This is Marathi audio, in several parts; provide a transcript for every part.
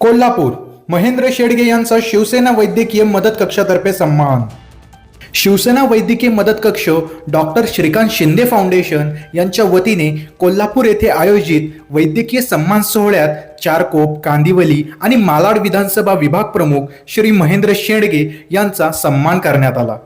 कोल्हापूर महेंद्र शेडगे यांचा शिवसेना वैद्यकीय मदत कक्षातर्फे सन्मान. शिवसेना वैद्यकीय मदत कक्ष डॉक्टर श्रीकांत शिंदे फाउंडेशन यांच्या वतीने कोल्हापूर येथे आयोजित वैद्यकीय सन्मान सोहळ्यात चारकोप कांदिवली आणि मालाड विधानसभा विभाग प्रमुख श्री महेंद्र शेडगे यांचा सन्मान करण्यात आला.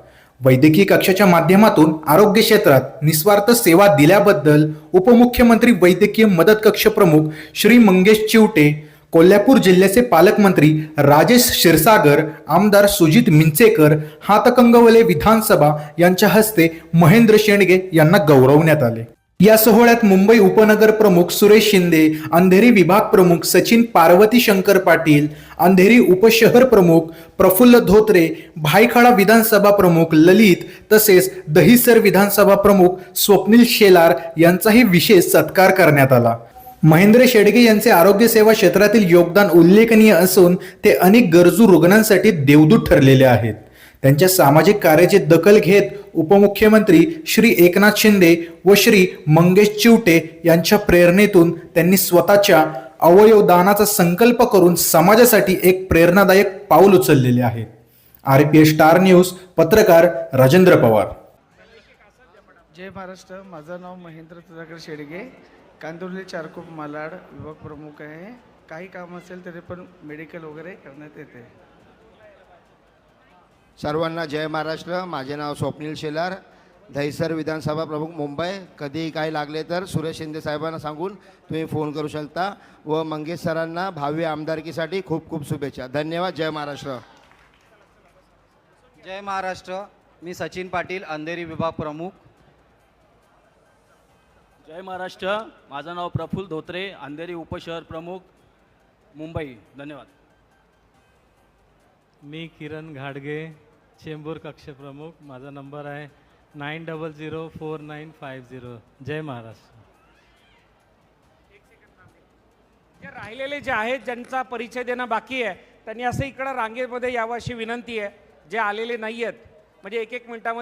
वैद्यकीय कक्षाच्या माध्यमातून आरोग्य क्षेत्रात निस्वार्थ सेवा दिल्याबद्दल उपमुख्यमंत्री वैद्यकीय मदत कक्ष प्रमुख श्री मंगेश चिवटे कोल्हापूर जिल्ह्याचे पालकमंत्री राजेश क्षीरसागर आमदार सुजित मिंचेकर हातकंगवले विधानसभा यांच्या हस्ते महेंद्र शेंडगे यांना गौरवण्यात आले. या सोहळ्यात मुंबई उपनगर प्रमुख सुरेश शिंदे अंधेरी विभाग प्रमुख सचिन पार्वती शंकर पाटील अंधेरी उपशहर प्रमुख प्रफुल्ल धोत्रे भायखळा विधानसभा प्रमुख ललित तसेच दहिसर विधानसभा प्रमुख स्वप्नील शेलार यांचाही विशेष सत्कार करण्यात आला. महेंद्र शेडगे यांचे आरोग्य सेवा क्षेत्रातील योगदान उल्लेखनीय असून ते अनेक गरजू रुग्णांसाठी देवदूत ठरलेले आहेत. त्यांच्या सामाजिक कार्याची दखल घेत उपमुख्यमंत्री श्री एकनाथ शिंदे व श्री मंगेश चिवटे यांच्या प्रेरणेतून त्यांनी स्वतःच्या अवयवदानाचा संकल्प करून समाजासाठी एक प्रेरणादायक पाऊल उचललेले आहे. R P S star news पत्रकार राजेंद्र पवार. जय महाराष्ट्र. माझं नाव महेंद्र सुधाकर शेडगे. कांदिवली चारकोप मालाड विभाग प्रमुख आहे. काही काम असेल तरी पण मेडिकल वगैरे करण्यात येते. सर्वांना जय महाराष्ट्र. माझे नाव स्वप्नील शेलार. दहिसर विधानसभा प्रमुख मुंबई. कधीही काही लागले तर सुरेश शिंदे साहेबांना सांगून तुम्ही फोन करू शकता व मंगेश सरांना भावी आमदारकीसाठी खूप खूप शुभेच्छा. धन्यवाद. जय महाराष्ट्र. जय महाराष्ट्र. मी सचिन पाटील अंधेरी विभाग प्रमुख. जय महाराष्ट्र. माझं नाव प्रफुल्ल धोत्रे अंधेरी उपशहर प्रमुख मुंबई. धन्यवाद. मी किरण घाडगे चेंबूर कक्ष प्रमुख. माझा नंबर आहे nine double zero four nine five zero. जय महाराष्ट्र. जे राहिलेले जे आहेत ज्यांचा परिचय देणं बाकी आहे त्यांनी असं इकडं रांगेमध्ये यावं अशी विनंती आहे. जे आलेले नाही आहेत म्हणजे एक एक मिनिटामध्ये